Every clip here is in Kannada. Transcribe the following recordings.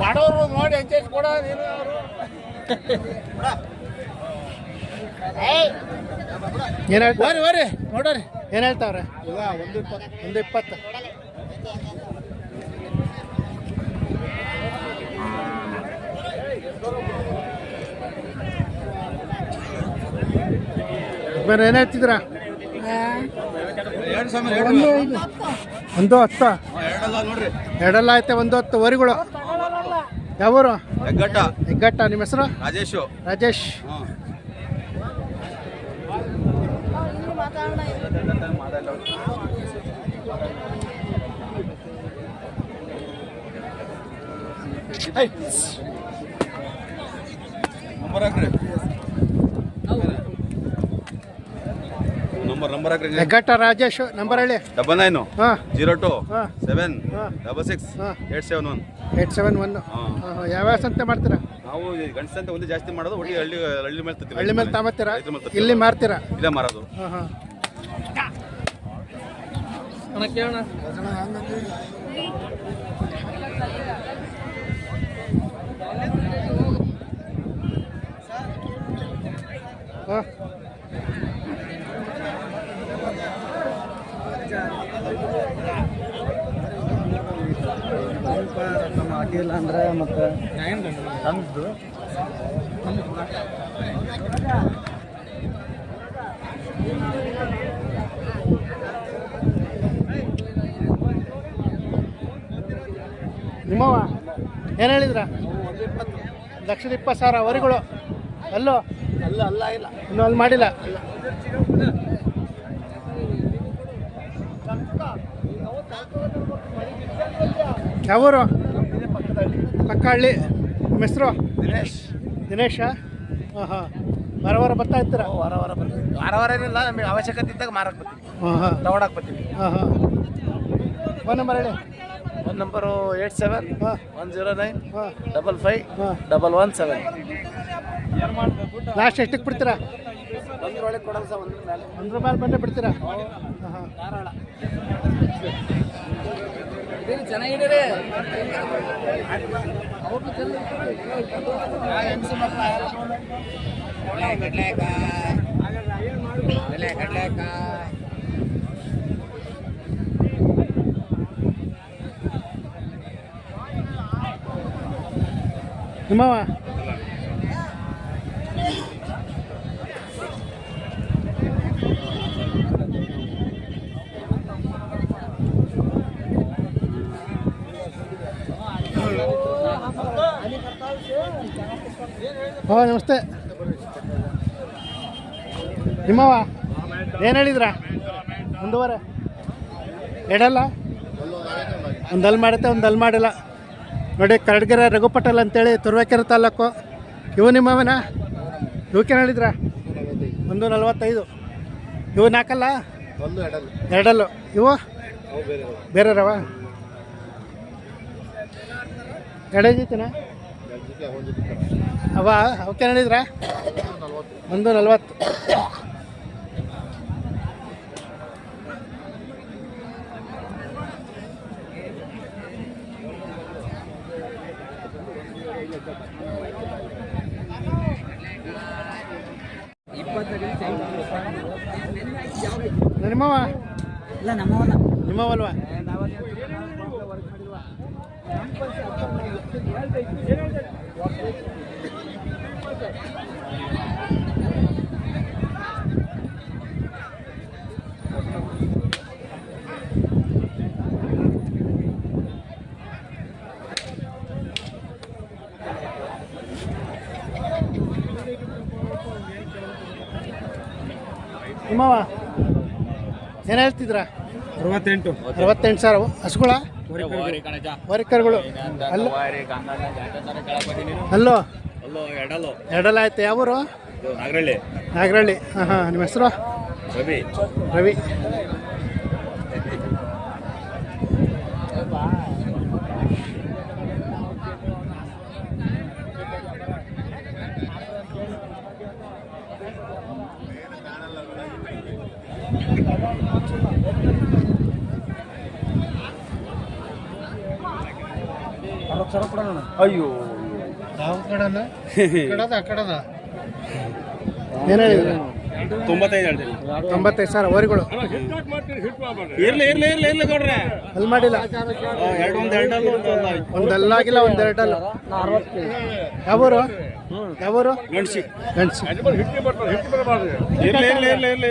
ಬಡವರು ನೋಡಿ ಎಂಚೇಸ್ ಕೊಡ ನೀನು ಅವರು. ಏನು ಹೇಳ್ತಾರೆ ಬರ್ರಿ ಬರ್ರಿ ನೋಡ್ರಿ. ಏನು ಹೇಳ್ತಾವ್ರೆ? ಇಲ್ಲ ಒಂದು ಇಪ್ಪತ್ತು ಒಂದು ಇಪ್ಪತ್ತು. ಬೇರೆ ಏನು ಹೇಳ್ತಿದ್ರ ಒಂದು ಹತ್ತ. ಎರಡಲ್ಲ ಐತೆ ಒಂದು ಹತ್ತು. ವರಿಗಳು ಯಾವೂರು? ಹೆಗ್ಗಟ್ಟ. ಹೆಗ್ಗಟ್ಟ. ನಿಮ್ಮ ಹೆಸರು? ರಾಜೇಶು. ರಾಜೇಶ್. ನಂಬರ್ ಹಾಕ್ರಿ ನಂಬರ್ ಹಾಕ್ರಿ ಹೆಗ್ಗಟ್ಟ ರಾಜೇಶ್ ನಂಬರ್ ಹೇಳಿ. Double nine. ಹಾಂ. ಜೀರೋ ಟು ಹಾಂ. ಸೆವೆನ್. ಡಬಲ್ ಸಿಕ್ಸ್ ಹಾಂ. Eight seven one. Eight seven one. ಯಾವ್ಯಾವ ಸಂತೆ ಮಾಡ್ತೀರಾ? ನಾವು ಗಂಡಸ ಅಂತ ಒಂದೇ ಜಾಸ್ತಿ ಮಾಡೋದು ಒಳ್ಳೆ ಹಳ್ಳಿ ಹಳ್ಳಿ ಮೇಲೆ ತರ್ತೀವಿ. ಹಳ್ಳಿ ಮೇಲೆ ತಗೋತೀರಾ. ಇಲ್ಲಿ ಮಾರ್ತೀರಾ? ಇಲ್ಲೇ ಮಾರೋದು. ಹಾಂ ಹಾಂ. ಹಾಂ. ಆಗಿಲ್ಲ ಅಂದ್ರೆ ಮತ್ತೆ ತಂದು ನಿಮ್ಮವ ಏನು ಹೇಳಿದ್ರ? ಲಕ್ಷದ ಇಪ್ಪತ್ತು ಸಾವಿರ ವರಿಗಳು. ಅಲ್ಲೋ? ಅಲ್ಲ ಅಲ್ಲ ಇಲ್ಲ. ಇನ್ನೂ ಅಲ್ಲಿ ಮಾಡಿಲ್ಲ? ಯಾವೂರು? ಕಕ್ಕಳ್ಳಿ ಮೆಸ್ರು ನಿಮ್ಮ ಹೆಸರು? ದಿನೇಶ್. ದಿನೇಶ? ಹಾಂ ಹಾಂ ವಾರ ವಾರ ಬರ್ತಾ ಇರ್ತೀರಾ? ವಾರ ವಾರ ಬರ್ತೀವಿ ವಾರ ವಾರ ಏನಿಲ್ಲ ನಮಗೆ ಅವಶ್ಯಕತೆ ಇದ್ದಾಗ ಮಾರಕ್ ಬರ್ತೀವಿ ಹಾಂ ಹಾಂ ತಗೊಳಕ್ ಬರ್ತೀವಿ ಹಾಂ ಹಾಂ ಫೋನ್ ನಂಬರ್ ಹೇಳಿ. ಫೋನ್ ನಂಬರು ಏಯ್ಟ್ ಸೆವೆನ್ ಹಾಂ. ಒನ್ ಜೀರೋ ನೈನ್ ಹಾಂ. ಡಬಲ್ ಫೈವ್ ಹಾಂ. Double one seven. ಲಾಸ್ಟ್ ಎಷ್ಟಕ್ಕೆ ಬಿಡ್ತೀರಾ? ಒಂದು ಒಳಗೆ ಕೊಡೋದು ಸರ್ ಒಂದು ಮೇಲೆ. ಒಂದ್ರ ಮೇಲೆ ಬಂದರೆ ಬಿಡ್ತೀರಾ? ಹಾಂ ಹಾಂ ಧಾರಾಳ ಚೆನ್ನಾಗಿದ್ದೀರಿ ನಿಮ್ಮವ ಹಾಂ ನಮಸ್ತೆ. ನಿಮ್ಮವ ಏನು ಹೇಳಿದ್ರ? ಮುಂದುವರೆ. ಎರಡಲ್ಲ ಒಂದು ಅಲ್ಲಿ ಮಾಡುತ್ತೆ, ಒಂದು ಅಲ್ಲಿ ಮಾಡಿಲ್ಲ. ನೋಡಿ, ಕರಡ್ಗೆರೆ ರಘು ಪಟೇಲ್ ಅಂತೇಳಿ ತುರುವೇಕೆರೆ ತಾಲೂಕು. ಇವು ನಿಮ್ಮವನ? ಇವಕ್ಕೇನು ಹೇಳಿದ್ರ? ಒಂದು ನಲ್ವತ್ತೈದು. ಇವು ನಾಲ್ಕಲ್ಲ? ಎರಡಲ್ಲು. ಇವು? ಬೇರೆ ರವ? ಎರಡೇ ಅವ ಅವಕ್ಕೇನು ಹೇಳಿದ್ರ? ಒಂದು ನಲ್ವತ್ತು. ನಿಮ್ಮವ ಇಲ್ಲ ನಮ್ಮವಲ್ಲ ನಿಮ್ಮವಲ್ವಾ ನಿಮ್ಮವ ಏನು ಹೇಳ್ತಿದ್ರ? ಅರವತ್ತೆಂಟು. ಅರವತ್ತೆಂಟು ಸಾವಿರ. ಹಸುಗಳ? ವರಿಕರ್ಗಳು ಅಲ್ಲ. ಎರಡಲ್ಲ ಆಯ್ತು ಯಾವೂರು? ನಾಗರಳ್ಳಿ. ನಾಗರಳ್ಳಿ. ಹಾಂ ಹಾಂ ನಿಮ್ಮ ಹೆಸರು? ರವಿ. ರವಿ. ಅಯ್ಯೋ. ಕಡನ ಕಡದ ಕಡದ? ಏನು ಹೇಳಿದ್ರು? ತೊಂಬತ್ತೈದು ಹೇಳ್ತೀನಿ. ತೊಂಬತ್ತೈದು ಸಾವಿರ ವರಿಗಳು ಇರ್ಲಿ ಇರ್ಲಿ ಇರ್ಲಿ ಇರ್ಲಿ ಕೊಡ್ರೆ ಅಲ್ಲಿ ಮಾಡಿಲ್ಲ. ಎರಡು ಒಂದು ಎರಡಲ್ಲ ಒಂದು ಒಂದು ಆಯ್ತು. ಒಂದಲ್ಲ ಆಗಿಲ್ಲ ಒಂದು ಎರಡಲ್ಲ ಯಾವೂರು? ಯಾವೂರು? ಗಣಸಿ ಗಂಡ್ಸಿ. ಇರ್ಲಿ ಇರ್ಲಿ ಇರ್ಲಿ ಇರ್ಲಿ ಇರ್ಲಿ.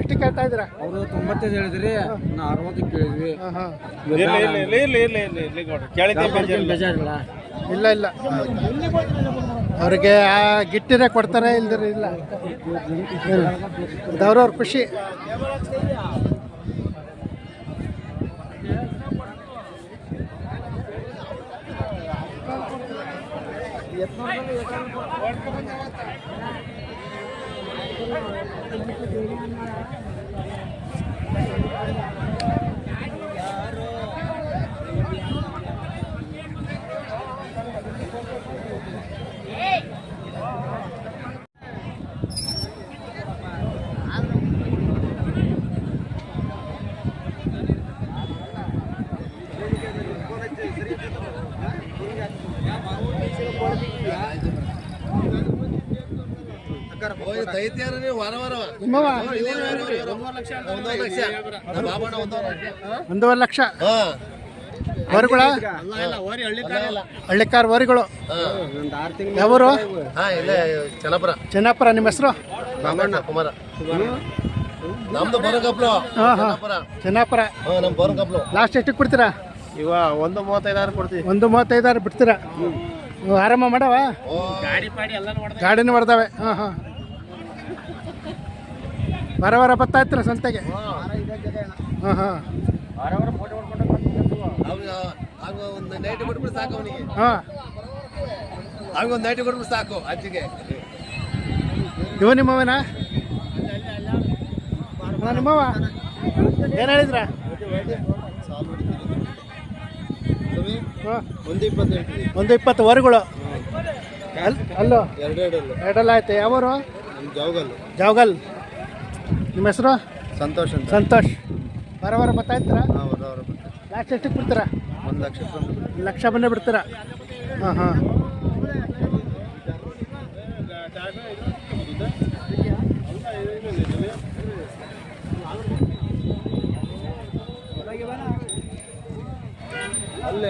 ಎಷ್ಟು ಕೇಳ್ತಾ ಇದ್ದೀರಾ? ಅವರು ತೊಂಬತ್ತೈದು ಹೇಳಿದ್ರಿ ನಾ ಅರವತ್ತು ಕೇಳಿದ್ವಿ. ಹಾಂ ಹಾಂ. ಇರ್ಲಿ ಇರ್ಲಿ ಇರ್ಲಿ ಇರ್ಲಿ ಇರ್ಲಿ ಇರ್ಲಿ ಇರ್ಲಿ ಕೊಡ್ರಿ ಕೇಳಿದ್ದೆ ಬೇಜಾರಿಲ್ಲ. ಇಲ್ಲ ಇಲ್ಲ. ಅವ್ರಿಗೆ ಆ ಗಿಟ್ಟಿರೇ ಕೊಡ್ತಾರೆ ಇಲ್ದಿರ ಇಲ್ಲ. ಅವ್ರವ್ರ ಖುಷಿ. ಒಂದೂವರೆ ಲಕ್ಷ ವರಿಗಳ ಹಳ್ಳಿಕಾರ್ ವರಿಗಳು ಒಂದು ಆರು ತಿಂಗಳು ಯಾವರು ಚನ್ನಾಪುರ. ಚೆನ್ನಾಪುರ ನಿಮ್ಮ ಹೆಸರು? ರಾಮಣ್ಣ ಕುಮಾರ. ನಮ್ದು ಹಾಂ ಚೆನ್ನಾಪುರ. ನಮ್ ಬರೋಕಪ್ಲು ಲಾಸ್ಟ್ ಎಷ್ಟಕ್ಕೆ ಕೊಡ್ತೀರಾ? ಇವ ಒಂದು ಮೂವತ್ತೈದಾರು ಕೊಡ್ತೀವಿ. ಒಂದು ಮೂವತ್ತೈದಾರು ಬಿಡ್ತೀರಾ? ಆರಾಮ ಮಾಡವ? ಗಾಡಿನೂ ಹೊಡ್ದಾವೆ. ಹಾಂ ಹಾಂ. ವಾರ ವಾರ ಬರ್ತಾ ಇರ್ತೀರ ಸಂತೆಗೆ? ಹಾಂ. ಹಾಂ ಒಂದು ನೈಟ್ ಕೊಟ್ಬಿಟ್ಟು ಸಾಕು ಅವನಿಗೆ. ಹಾಂ. ನೈಟ್ ಕೊಟ್ಬಿಟ್ಟು ಸಾಕು ಅಜ್ಜಿಗೆ. ಇವ ನಿಮ್ಮವನಾ? ನಿಮ್ಮವ ಏನು ಹೇಳಿದ್ರ ಹಾಂ ಒಂದು ಇಪ್ಪತ್ತು ವರ್ಗಳು ಒಂದು ಇಪ್ಪತ್ತು ವರೆಗಳು. ಅಲ್ಲೋ? ಎರಡಲ್ಲ ಆಯ್ತು. ಯಾವರು? ಜಾವಗಲ್ ಜಾವಗಲ್ ನಿಮ್ಮ ಹೆಸರು? ಸಂತೋಷ್ ಅಂತ. ಸಂತೋಷ್. ಬರ ಬರ ಬರ್ತಾ ಇರ್ತೀರಾ? ಹಾಂ ಅವ್ರವ್ರ ಲಾಸ್ಟ್ ಎಷ್ಟಕ್ಕೆ ಬಿಡ್ತೀರಾ? ಒಂದು ಲಕ್ಷ ಲಕ್ಷ ಬಂದೇ ಬಿಡ್ತೀರಾ? ಹಾಂ ಹಾಂ.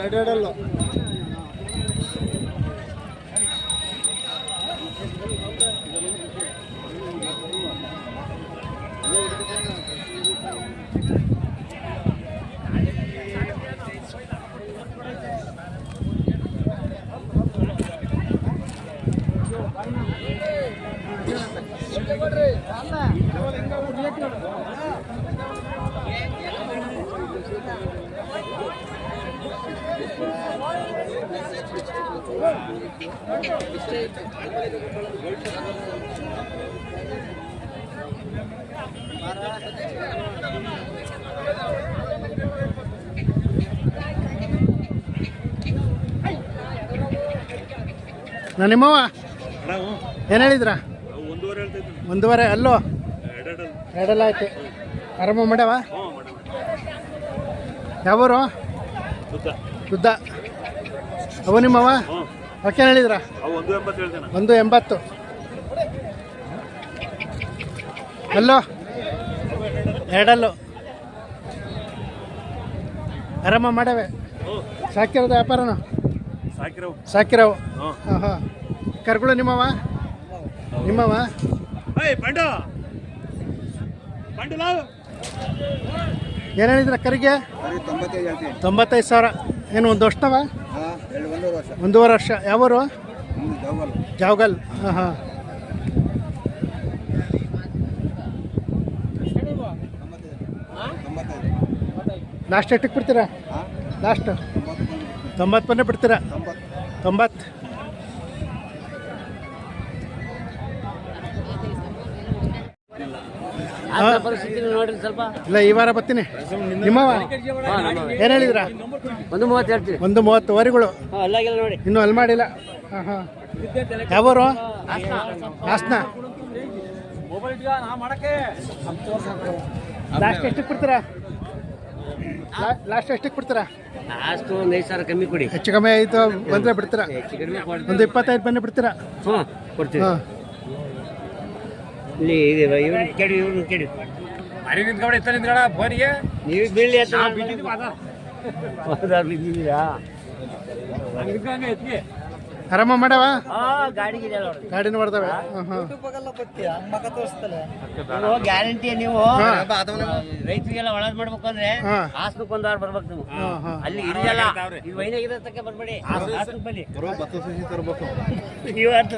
ಅಲ್ಲಿ ನಾನು ನಿಮ್ಮವ ಏನು ಹೇಳಿದ್ರ? ಒಂದೂವರೆ ಅಲ್ಲೋ? ಎರಡಲ್ಲ ಆಯ್ತು. ಆರಾಮ ಮಾಡ್ಯಾವ? ಯಾವರು? ಶುದ್ಧ ಅವ ನಿಮ್ಮವ? ಓಕೆ ಅವಕ್ಕೇನು ಹೇಳಿದ್ರ? ಒಂದು ಎಂಬತ್ತು ಹೇಳ್ತೇನೆ. ಒಂದು ಎಂಬತ್ತು. ಅಲ್ಲೋ? ಎರಡಲ್ಲು. ಆರಾಮ ಮಾಡವೆ? ಸಾಕಿರೋದು ವ್ಯಾಪಾರನು? ಸಾಕಿರವು. ಹಾಂ ಹಾಂ ಕರ್ಗಳು ನಿಮ್ಮವ? ನಿಮ್ಮವ? ಏನ್ ಬಂಡ ಏನು ಹೇಳಿದ್ರ ಕರಿಗೆ? ತೊಂಬತ್ತೈದು ಸಾವಿರ. ಏನು ಒಂದು ವರ್ಷವಾ ವರ್ಷ. ಒಂದೂವರೆ ವರ್ಷ. ಯಾವರು? ಜಾವಗಲ್ ಹಾಂ ಹಾಂ ಲಾಸ್ಟ್ ಎಷ್ಟಕ್ಕೆ ಬಿಡ್ತೀರಾ? ಹಾಂ ಲಾಸ್ಟ್. ತೊಂಬತ್ತು ಬಂದೇ ಬಿಡ್ತೀರಾ ತೊಂಬತ್ತು. ತೊಂಬತ್ತು ನೋಡ್ರಿ ಸ್ವಲ್ಪ. ಇಲ್ಲ ಈ ವಾರ ಬರ್ತೀನಿ. ನಿಮ್ಮವ ಏನು ಹೇಳಿದ್ರ? ಒಂದು ಮೂವತ್ತು ಹೇಳ್ತೀವಿ. ಒಂದು ಮೂವತ್ತು ವರಿಗಳು. ಅಲ್ಲಾಗಿಲ್ಲ ನೋಡಿ. ಇನ್ನೂ ಅಲ್ಲಿ ಮಾಡಿಲ್ಲ. ಹಾಂ ಹಾಂ. ಯಾವರು? ಹಾಸನ. ಲಾಸ್ಟ್ ಎಷ್ಟಕ್ಕೆ ಬಿಡ್ತೀರಾ ಲಾಸ್ಟ್ ಎಷ್ಟಕ್ಕೆ ಕೊಡ್ತೀರಾ? ಲಾಸ್ಟ್ ಒಂದು ಐದು ಸಾವಿರ ಕಮ್ಮಿ ಕೊಡಿ. ಹೆಚ್ಚು ಕಮ್ಮಿ ಆಯಿತು ಬಂದರೆ ಬಿಡ್ತೀರಾ? ಒಂದು ಇಪ್ಪತ್ತೈದು ಬನ್ನಿ ಬಿಡ್ತೀರಾ? ಹ್ಞೂ ಕೊಡ್ತೀವಿ. ಹಾಂ. ಇಲ್ಲಿ ಇವ್ರನ್ನ ಕೇಳಿ ಇವ್ರನ್ನ ಕೇಳಿ. ಮರಿ ನಿಂತ್ಕೊಂಡು ಇತ್ತ ನಿಂತ್ಕೊಂಡ ಫೋನಿಗೆ. ನೀವು ಬೀಳಿ ಅಂತ ಹೌದಾ ಬಿದ್ದಿದ್ದೀರಾ? ಆರಾಮ ಮಾಡವ? ಆ ಗಾಡಿ ಇದೆ ನೋಡ್ರಿ ಗಾಡಿನ ನೀವು ಗ್ಯಾರಂಟಿ ನೀವು. ರೈತರಿಗೆಲ್ಲ ಒಳಗ್ ಮಾಡ್ಬೇಕು ಅಂದ್ರೆ ಹಾ. ಹಾಸನಕ್ಕೆ ಒಂದ್ ಬರ್ಬೇಕು ನೀವು. ಅಲ್ಲಿ ಇಲ್ಲಲ್ಲ ಇದು ವೈನಾಗಿರೋ ತಕ್ಕ ಬರ್ಬೇಡಿ. ಬನ್ನಿ. ಭತ್ತ ತರಬೇಕು. ನೀವು